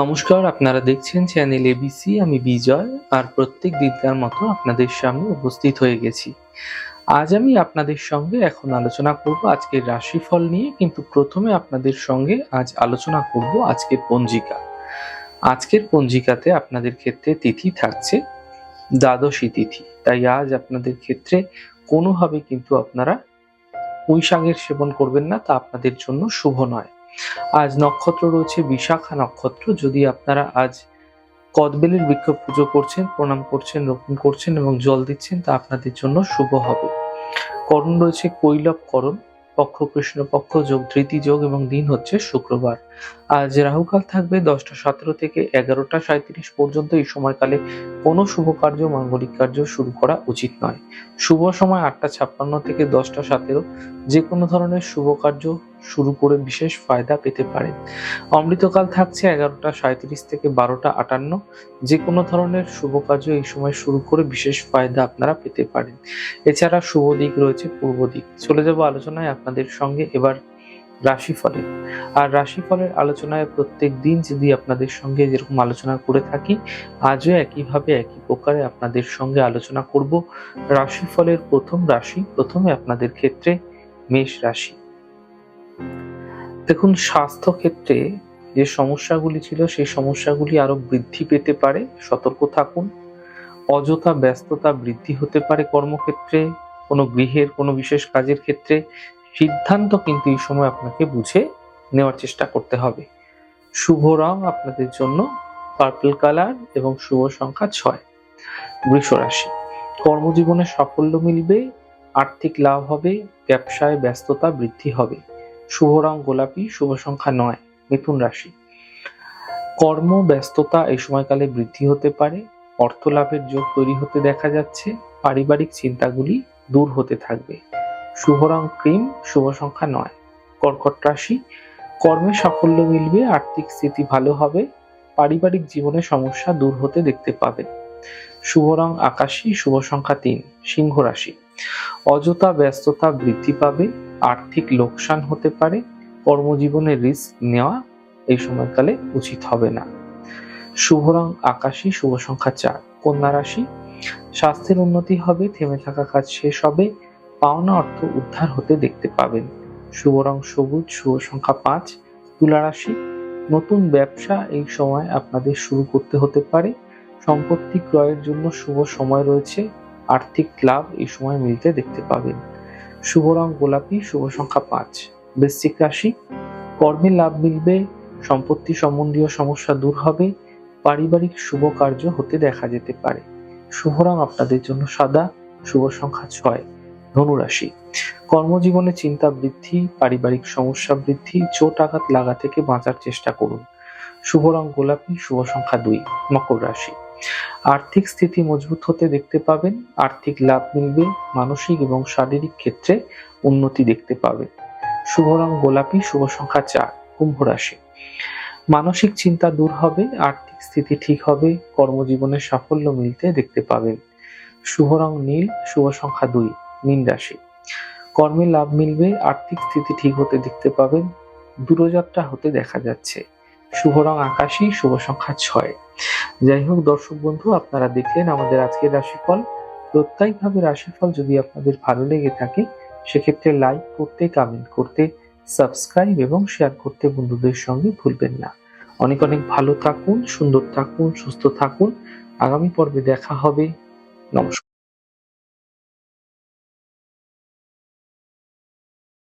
নমস্কার, আপনারা দেখছেন চ্যানেল এবিসি আমি বিজয়, আর প্রত্যেক দিনকার মতো আপনাদের সামনে উপস্থিত হয়ে গেছি। আজ আমি আপনাদের সঙ্গে এখন আলোচনা করব আজকের রাশিফল নিয়ে, কিন্তু প্রথমে আপনাদের সঙ্গে আজ আলোচনা করব আজকের পঞ্জিকা। আজকের পঞ্জিকাতে আপনাদের ক্ষেত্রে তিথি থাকছে দ্বাদশী তিথি, তাই আজ আপনাদের ক্ষেত্রে কোনোভাবে কিন্তু আপনারা পুঁই শাকের সেবন করবেন না, তা আপনাদের জন্য শুভ নয়। আজ নক্ষত্র রয়েছে বিশাখা নক্ষত্র। যদি আপনারা আজ কদবেলের বৃক্ষ পুজো করছেন, প্রণাম করছেন, রোপণ করছেন এবং জল দিচ্ছেন, তা আপনাদের জন্য শুভ হবে। করণ রয়েছে কৈলব করণ, পক্ষ কৃষ্ণ পক্ষ যোগ ধৃতি যোগ এবং দিন হচ্ছে শুক্রবার। আজ রাহুকাল থাকবে দশটা সতেরো থেকে এগারোটা সাঁত্রিশ পর্যন্ত। এই সময়কালে কোনো শুভ কার্য, মাঙ্গলিক কার্য শুরু করা উচিত নয়। শুভ সময় আটটা ছাপ্পান্ন থেকে দশটা সতেরো। যে কোনো ধরনের শুভ কার্য শুরু করে বিশেষ ফায়দা পেতে পারেন অমৃতকাল থাকছে এগারোটা সাঁত্রিশ থেকে বারোটা আটান্ন। যে কোনো ধরনের শুভ কার্য এই সময় শুরু করে বিশেষ ফায়দা আপনারা পেতে পারেন। এছাড়া শুভ দিক রয়েছে পূর্ব দিক। চলে যাব আলোচনায় আপনাদের সঙ্গে। এবার রাশিফলের আর রাশিফলের আলোচনায় প্রত্যেক দিন যদি আপনাদের সঙ্গে যেরকম আলোচনা করে থাকি, আজও একইভাবে একই প্রকারে আপনাদের সঙ্গে আলোচনা করব। রাশিফলের প্রথম রাশি প্রথমে আপনাদের ক্ষেত্রে মেষ রাশি। দেখুন স্বাস্থ্য ক্ষেত্রে যে সমস্যাগুলি ছিল, সেই সমস্যাগুলি আরও বৃদ্ধি পেতে পারে, সতর্ক থাকুন। অযথা ব্যস্ততা বৃদ্ধি হতে পারে কর্মক্ষেত্রে, কোনো গৃহের কোনো বিশেষ কাজের ক্ষেত্রে। সিদ্ধান্ত কিন্তু এই সময় আপনাকে বুঝে নেওয়ার চেষ্টা করতে হবে। শুভ রং আপনাদের জন্য পার্পল কালার এবং শুভ সংখ্যা ছয়। বৃষ রাশি, কর্মজীবনে সাফল্য মিলবে, আর্থিক লাভ হবে, ব্যবসায় ব্যস্ততা বৃদ্ধি হবে। শুভ রং গোলাপি, শুভ সংখ্যা নয়, মিথুন রাশি। কর্ম ব্যস্ততা এই সময়কালে বৃদ্ধি হতে পারে অর্থ লাভের যোগ তৈরি হতে দেখা যাচ্ছে, পারিবারিক চিন্তাগুলি দূর হতে থাকবে। শুভ রং ক্রিম শুভ সংখ্যা নয়। কর্কট রাশি, কর্মে সাফল্য মিলবে, আর্থিক স্থিতি ভালো হবে, পারিবারিক জীবনে সমস্যা দূর হতে দেখতে পাবে। শুভ রং আকাশী শুভ সংখ্যা তিন, সিংহ রাশি। অযথা ব্যস্ততা বৃদ্ধি পাবে, আর্থিক লোকসান হতে পারে, কর্মজীবনে রিস্ক নেওয়া এই সময়কালে উচিত হবে না। শুভ রং আকাশী শুভ সংখ্যা চার, কন্যা রাশি। স্বাস্থ্যের উন্নতি হবে, থেমে থাকা কাজ শেষ হবে পাওনা অর্থ উদ্ধার হতে দেখতে পাবেন। শুভ রং সবুজ, শুভ সংখ্যা পাঁচ, তুলা রাশি। নতুন ব্যবসা এই সময় আপনাদের শুরু করতে হতে পারে। সম্পত্তি ক্রয়ের জন্য শুভ সময় রয়েছে। আর্থিক লাভ এই সময় মিলতে দেখতে পাবেন। শুভ রং গোলাপি, শুভ সংখ্যা পাঁচ। বৃশ্চিক রাশি, কর্মে লাভ মিলবে, সম্পত্তি সম্বন্ধীয় সমস্যা দূর হবে, পারিবারিক শুভ কার্য হতে দেখা যেতে পারে। শুভ রং আপনাদের জন্য সাদা, শুভ সংখ্যা ছয়। ধনুরাশি। কর্মজীবনে চিন্তা বৃদ্ধি, পারিবারিক সমস্যা বৃদ্ধি, চোট আঘাত লাগা থেকে বাঁচার চেষ্টা করুন। শুভ রং গোলাপি, শুভ সংখ্যা দুই, মকর রাশি। আর্থিক স্থিতি মজবুত হতে দেখতে পাবেন, আর্থিক লাভ মিলবে, মানসিক এবং শারীরিক ক্ষেত্রে উন্নতি দেখতে পাবেন। শুভ রং গোলাপি, শুভ সংখ্যা চার, কুম্ভ রাশি। মানসিক চিন্তা দূর হবে, আর্থিক স্থিতি ঠিক হবে, কর্মজীবনে সাফল্য মিলতে দেখতে পাবেন। শুভ রং নীল, শুভ সংখ্যা দুই মীন রাশি। কর্মে লাভ মিলবে, আর্থিক স্থিতি ঠিক হতে দেখতে পাবেন, দূরযাত্রা হতে দেখা যাচ্ছে। শুভ রং আকাশী, শুভ সংখ্যা ছয়। যাই হোক, দর্শক বন্ধু, আপনারা দেখলেন আমাদের আজকের রাশিফল। প্রত্যেকভাবে রাশিফল যদি আপনাদের ভালো লেগে থাকে, সেক্ষেত্রে লাইক করতে কমেন্ট করতে, সাবস্ক্রাইব এবং শেয়ার করতে বন্ধুদের সঙ্গে ভুলবেন না। অনেক অনেক ভালো থাকুন, সুন্দর থাকুন, সুস্থ থাকুন। আগামী পর্বে দেখা হবে। নমস্কার।